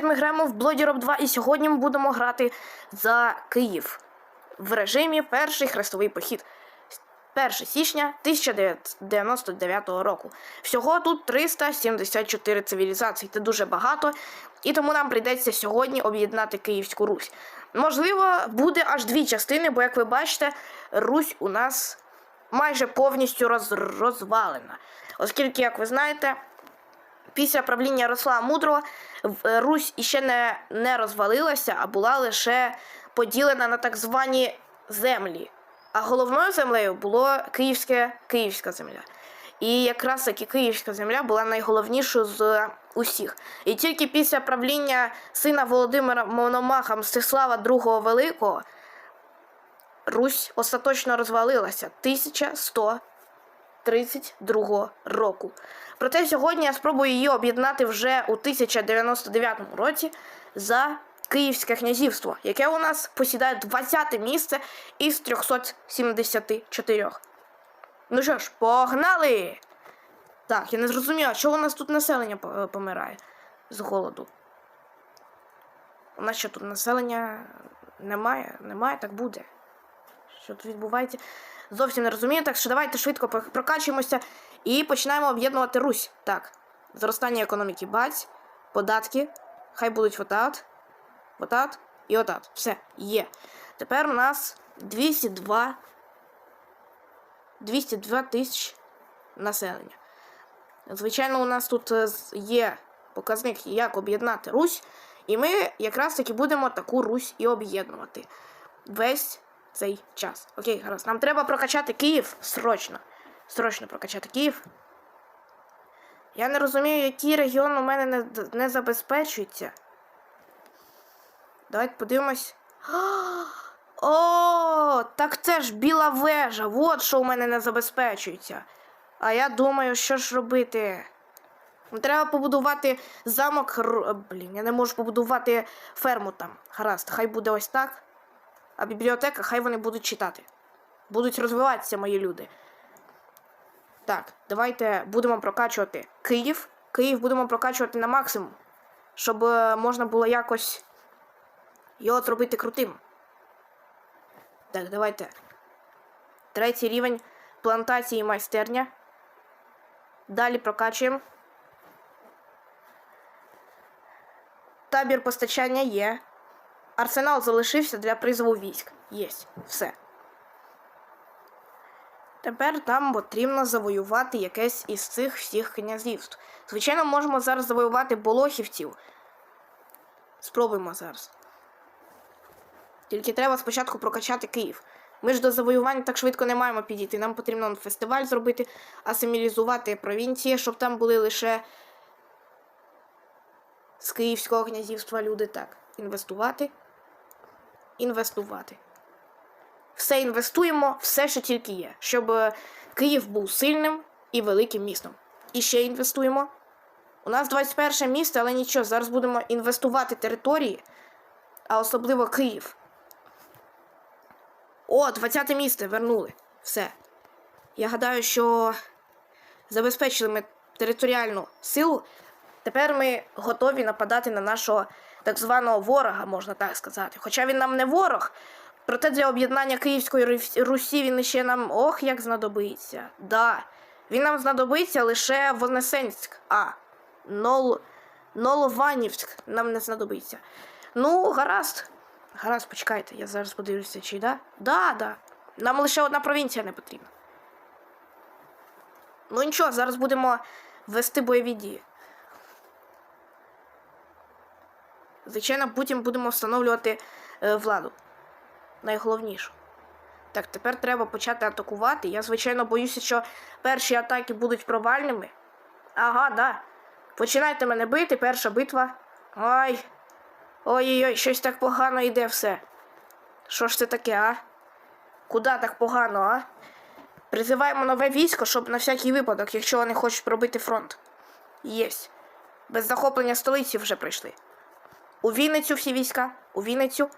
привіт, ми граємо в Rob 2 і сьогодні ми будемо грати за Київ в режимі Перший хрестовий похід. 1 січня 1999 року. Всього тут 374 цивілізації. Це дуже багато, і тому нам прийдеться сьогодні об'єднати Київську Русь. Можливо, буде аж дві частини, бо, як ви бачите, Русь у нас майже повністю роз... розвалена. Оскільки, як ви знаєте, після правління Ярослава Мудрого е, Русь іще не, не розвалилася, а була лише поділена на так звані землі. А головною землею було Київське, Київська земля. І якраз таки Київська земля була найголовнішою з усіх. І тільки після правління сина Володимира Мономаха Мстислава II Великого Русь остаточно розвалилася 1132 року. Проте сьогодні я спробую її об'єднати вже у 1099 році за Київське князівство, яке у нас посідає 20 місце із 374. Ну що ж, погнали! Так, я не зрозуміла, чого у нас тут населення помирає з голоду. У нас що тут населення немає? Немає, так буде. Що тут відбувається? Зовсім не розумію, так що давайте швидко пр- прокачуємося і починаємо об'єднувати Русь. Так, зростання економіки баць, податки, хай будуть отат, отат і отат. Все, є. Тепер у нас 202 202 тисяч населення. Звичайно, у нас тут е, є показник, як об'єднати Русь, і ми якраз таки будемо таку Русь і об'єднувати весь цей час. Окей, гаразд. Нам треба прокачати Київ срочно. Срочно прокачати Київ. Я не розумію, який регіон у мене не, не забезпечується. Давайте подивимось. О, так це ж біла вежа. Вот що у мене не забезпечується. А я думаю, що ж робити. Треба побудувати замок. Блін, я не можу побудувати ферму там. Гаразд, хай буде ось так. А бібліотека, хай вони будуть читати. Будуть розвиватися мої люди. Так, давайте будемо прокачувати Київ. Київ будемо прокачувати на максимум, щоб е, можна було якось його зробити крутим. Так, давайте. Третій рівень плантації майстерня. Далі прокачуємо. Табір постачання є. Арсенал залишився для призову військ. Єсть. Все. Тепер нам потрібно завоювати якесь із цих всіх князівств. Звичайно, можемо зараз завоювати болохівців. Спробуємо зараз. Тільки треба спочатку прокачати Київ. Ми ж до завоювання так швидко не маємо підійти. Нам потрібно фестиваль зробити, асимілізувати провінції, щоб там були лише з Київського князівства люди так. Інвестувати. Інвестувати. Все інвестуємо, все, що тільки є, щоб е, Київ був сильним і великим містом. І ще інвестуємо. У нас 21 місце, але нічого, зараз будемо інвестувати території, а особливо Київ. О, 20 місце вернули. Все. Я гадаю, що забезпечили ми територіальну силу. Тепер ми готові нападати на нашого так званого ворога, можна так сказати. Хоча він нам не ворог, проте для об'єднання Київської Русі він ще нам ох як знадобиться. Да. Він нам знадобиться лише Вознесенськ. А. Нол... Нолованівськ нам не знадобиться. Ну, гаразд. Гаразд, почекайте, я зараз подивлюся, чи да? Да, да. Нам лише одна провінція не потрібна. Ну нічого, зараз будемо вести бойові дії. Звичайно, потім будемо встановлювати е, владу. Найголовнішу. Так, тепер треба почати атакувати. Я, звичайно, боюся, що перші атаки будуть провальними. Ага, да. Починайте мене бити, перша битва. Ай. Ой-ой-ой, щось так погано йде все. Що ж це таке, а? Куди так погано, а? Призиваємо нове військо, щоб на всякий випадок, якщо вони хочуть пробити фронт. Єсть. Без захоплення столиці вже прийшли. У Вінницю всі війська. У Вінницю.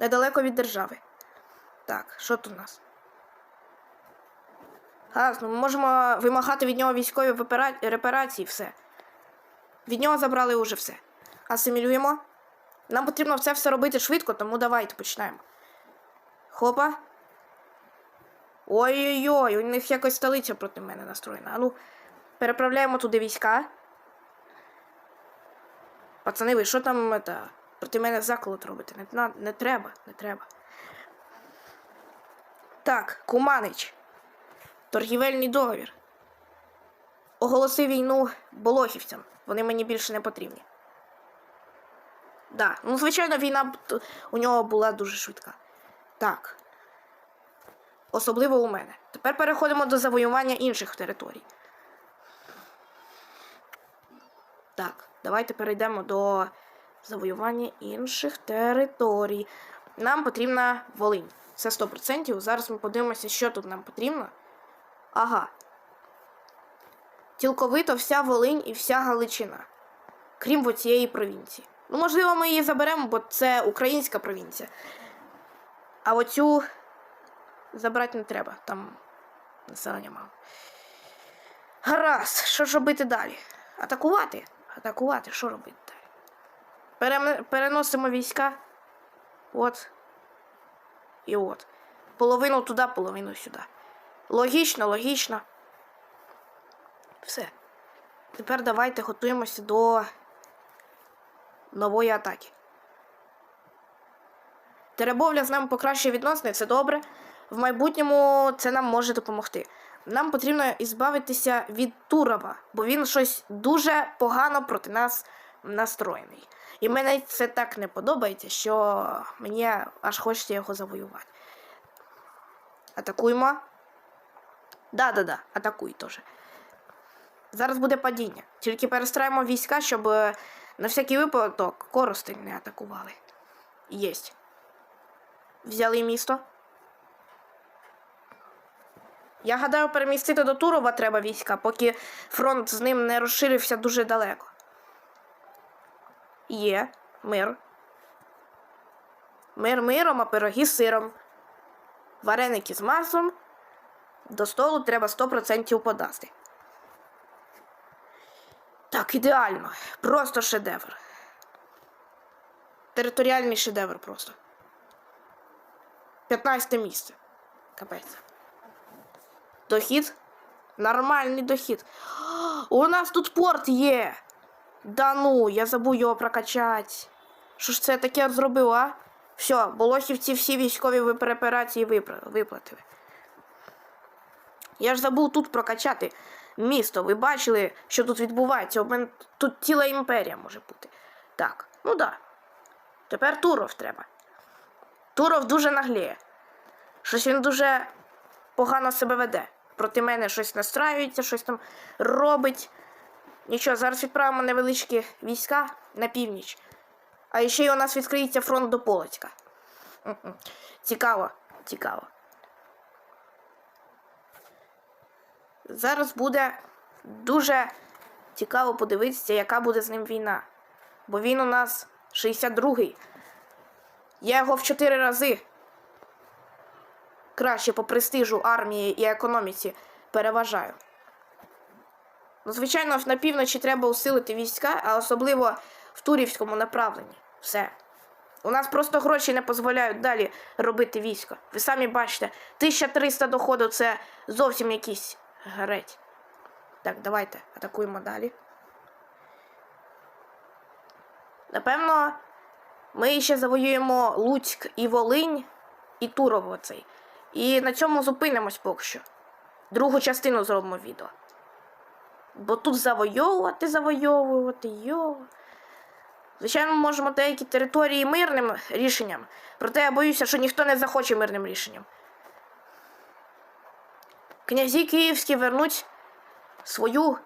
Недалеко від держави. Так, що тут у нас? Гаразд, ну ми можемо вимагати від нього військові репарації, все. Від нього забрали уже все. Асимілюємо. Нам потрібно це все робити швидко, тому давайте починаємо. Хопа. Ой-ой-ой, у них якось столиця проти мене настроєна. А ну, переправляємо туди війська. Пацани, ви що там это, проти мене заколот робите? Не, не треба, не треба. Так, Куманич. Торгівельний договір. Оголоси війну болохівцям. Вони мені більше не потрібні. Да, ну звичайно, війна у нього була дуже швидка. Так. Особливо у мене. Тепер переходимо до завоювання інших територій. Так, давайте перейдемо до завоювання інших територій. Нам потрібна Волинь. Це 100%. Зараз ми подивимося, що тут нам потрібно. Ага. Цілковито вся Волинь і вся Галичина. Крім оцієї провінції. Ну, можливо, ми її заберемо, бо це українська провінція. А оцю забрати не треба. Там населення мало. Гаразд, що ж робити далі? Атакувати? Атакувати, що робити далі? Переносимо війська. От. І от. Половину туди, половину сюди. Логічно, логічно. Все. Тепер давайте готуємося до нової атаки. Теребовля з нами покращує відносини, це добре. В майбутньому це нам може допомогти. Нам потрібно ізбавитися від Турова, бо він щось дуже погано проти нас настроєний. І мені це так не подобається, що мені аж хочеться його завоювати. Атакуємо. Да-да-да, атакуй теж. Зараз буде падіння. Тільки перестраємо війська, щоб е, на всякий випадок коростень не атакували. Єсть. Взяли місто. Я гадаю, перемістити до Турова треба війська, поки фронт з ним не розширився дуже далеко. Є мир. Мир миром, а пироги з сиром. Вареники з маслом. До столу треба 100% подасти. Так, ідеально. Просто шедевр. Територіальний шедевр просто. 15 місце. Капець. Дохід? Нормальний дохід. У нас тут порт є. Да ну, я забув його прокачати. Що ж це таке зробив, а? Все, Болохівці всі військові операції виплатили. Я ж забув тут прокачати місто. Ви бачили, що тут відбувається. У мене тут ціла імперія може бути. Так, ну да. Тепер Туров треба. Туров дуже нагліє. Щось він дуже погано себе веде. Проти мене щось настраюється, щось там робить. Нічого, зараз відправимо невеличкі війська на північ. А ще й у нас відкриється фронт до Полоцька. Цікаво, цікаво. Зараз буде дуже цікаво подивитися, яка буде з ним війна. Бо він у нас 62-й. Я його в 4 рази краще по престижу армії і економіці переважаю. Ну, звичайно, на півночі треба усилити війська, а особливо в Турівському направленні. Все. У нас просто гроші не дозволяють далі робити військо. Ви самі бачите, 1300 доходу це зовсім якийсь греть. Так, давайте атакуємо далі. Напевно, ми ще завоюємо Луцьк і Волинь, і Туров оцей. І на цьому зупинимось поки що. Другу частину зробимо відео. Бо тут завойовувати, завойовувати, йо. Звичайно, ми можемо деякі території мирним рішенням, проте я боюся, що ніхто не захоче мирним рішенням. Князі київські вернуть свою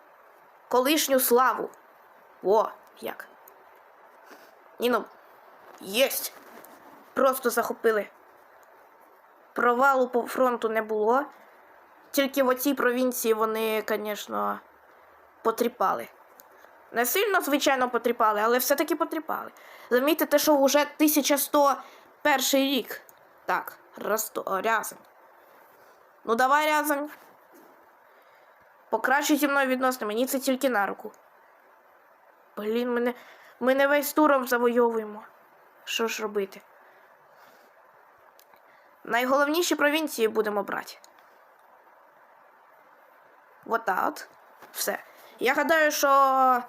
колишню славу. О, як. Ні, ну, єсть. Просто захопили. Провалу по фронту не було. Тільки в оцій провінції вони, звісно, потріпали. Не сильно, звичайно, потріпали, але все-таки потріпали. Замітите, що вже 1101 рік. Так. Рязань. Ну давай, Рязань. Покращуй зі мною відносини, мені це тільки на руку. Блін, ми не, ми не весь туром завойовуємо. Що ж робити? Найголовніші провінції будемо брати. Вот так от. Все. Я гадаю, що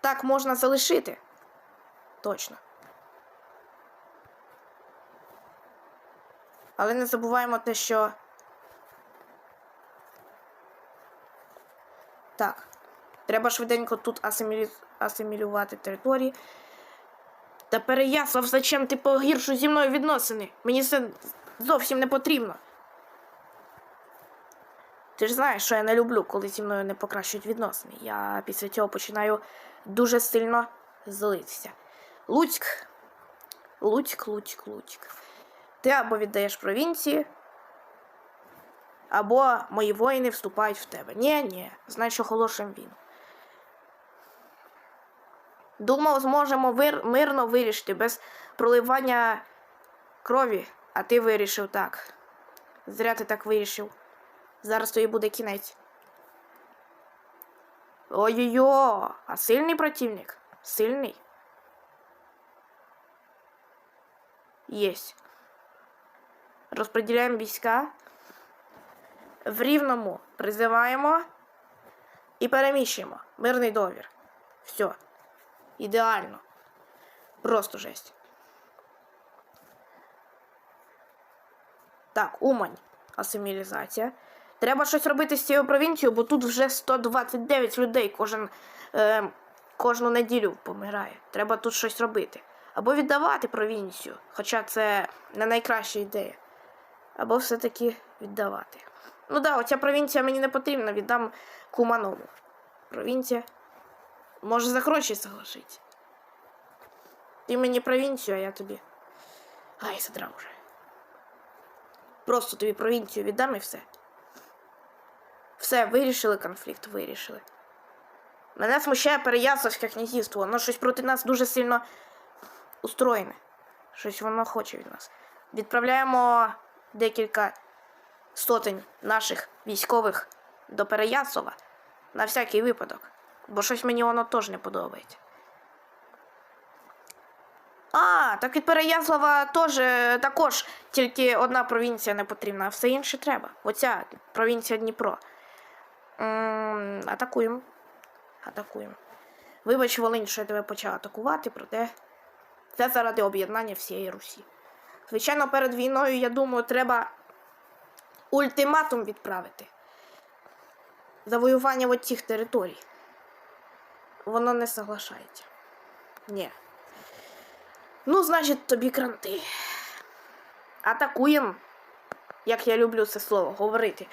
так можна залишити. Точно. Але не забуваємо те, що. Так. Треба швиденько тут асимілі... асимілювати території. Та Переяслав, зачем ти погіршу зі мною відносини? Мені це зовсім не потрібно. Ти ж знаєш, що я не люблю, коли зі мною не покращують відносини. Я після цього починаю дуже сильно злитися. Луцьк. Луцьк, Луцьк, Луцьк. Ти або віддаєш провінції, або мої воїни вступають в тебе. Ні, ні, значить оголошуємо війну. Думав, зможемо вир... мирно вирішити без проливання крові, а ти вирішив так. Зря ти так вирішив. Зараз тобі буде кінець. Ой-ой-ой, а сильний противник? Сильний? Єсть. Розподіляємо війська. В рівному призиваємо і переміщуємо. Мирний довір. Все. Ідеально. Просто жесть. Так, Умань. Асимілізація. Треба щось робити з цією провінцією, бо тут вже 129 людей кожен, е, кожну неділю помирає. Треба тут щось робити. Або віддавати провінцію, хоча це не найкраща ідея. Або все-таки віддавати. Ну да, оця провінція мені не потрібна, віддам Куманову. Провінція. Може за гроші соглашиться. Ти мені провінцію, а я тобі. Ай, задрав уже. Просто тобі провінцію віддам і все. Все, вирішили конфлікт, вирішили. Мене смущає Переяславське князівство. Воно щось проти нас дуже сильно устроєне. Щось воно хоче від нас. Відправляємо декілька сотень наших військових до Переяслава на всякий випадок. Бо щось мені воно теж не подобається. А, так від Переяслава теж також тільки одна провінція не потрібна, а все інше треба. Оця провінція Дніпро. Атакуємо. Атакуємо. Вибач, Волинь, що я тебе почав атакувати, проте це заради об'єднання всієї Русі. Звичайно, перед війною, я думаю, треба ультиматум відправити. Завоювання от цих територій. Воно не соглашається. Ні. Ну, значить, тобі кранти. Атакуємо. Як я люблю це слово говорити.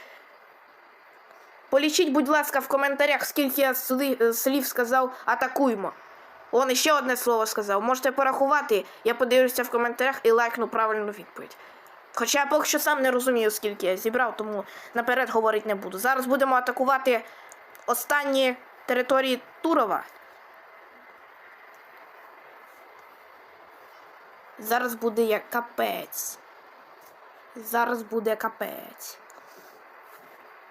Полічіть, будь ласка, в коментарях, скільки я слів сказав атакуємо. Он ще одне слово сказав. Можете порахувати, я подивлюся в коментарях і лайкну правильну відповідь. Хоча я поки що сам не розумію, скільки я зібрав, тому наперед говорити не буду. Зараз будемо атакувати останні території Турова. Зараз буде як капець. Зараз буде капець.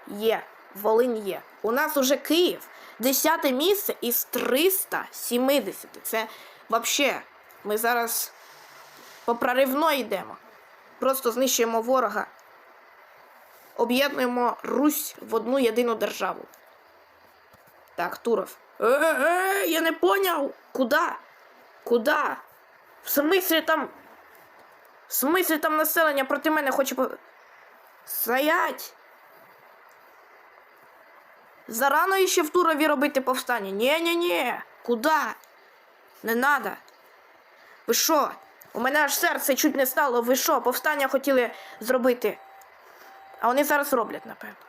Є. Волинь є. У нас уже Київ. Десяте місце із 370. Це взагалі. Ми зараз по проривно йдемо. Просто знищуємо ворога. Об'єднуємо Русь в одну єдину державу. Так, Туров. Е-е, я не поняв. Куда? Куда? В смислі там. В смислі там населення проти мене хоче по. Стоять! Зарано іще в Турові робити повстання. Ні-ні-ні. Куда? Не надо. Ви що? У мене аж серце чуть не стало. Ви що, повстання хотіли зробити? А вони зараз роблять, напевно.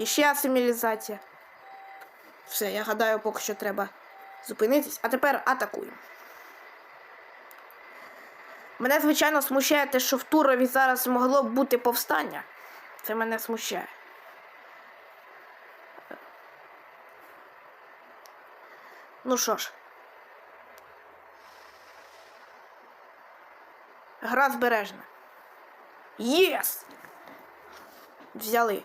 І ще асимілізація. Все, я гадаю, поки що треба зупинитись. А тепер атакуємо. Мене, звичайно, смущає те, що в Турові зараз могло б бути повстання. Це мене смущає. Ну що ж. Гра збережна. Єс! Взяли.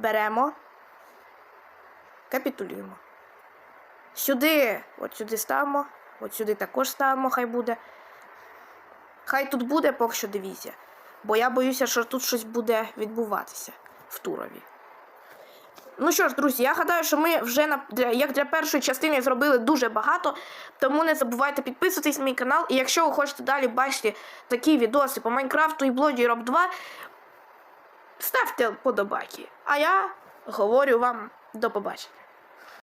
Беремо. капітулюємо. Сюди, от сюди ставимо, от сюди також ставимо, хай буде. Хай тут буде поки що дивізія. Бо я боюся, що тут щось буде відбуватися в Турові. Ну що ж, друзі, я гадаю, що ми вже на для як для першої частини зробили дуже багато. Тому не забувайте підписуватись на мій канал. І якщо ви хочете далі бачити такі відоси по Майнкрафту і блоді Роб 2, ставте подобайки. А я говорю вам до побачення.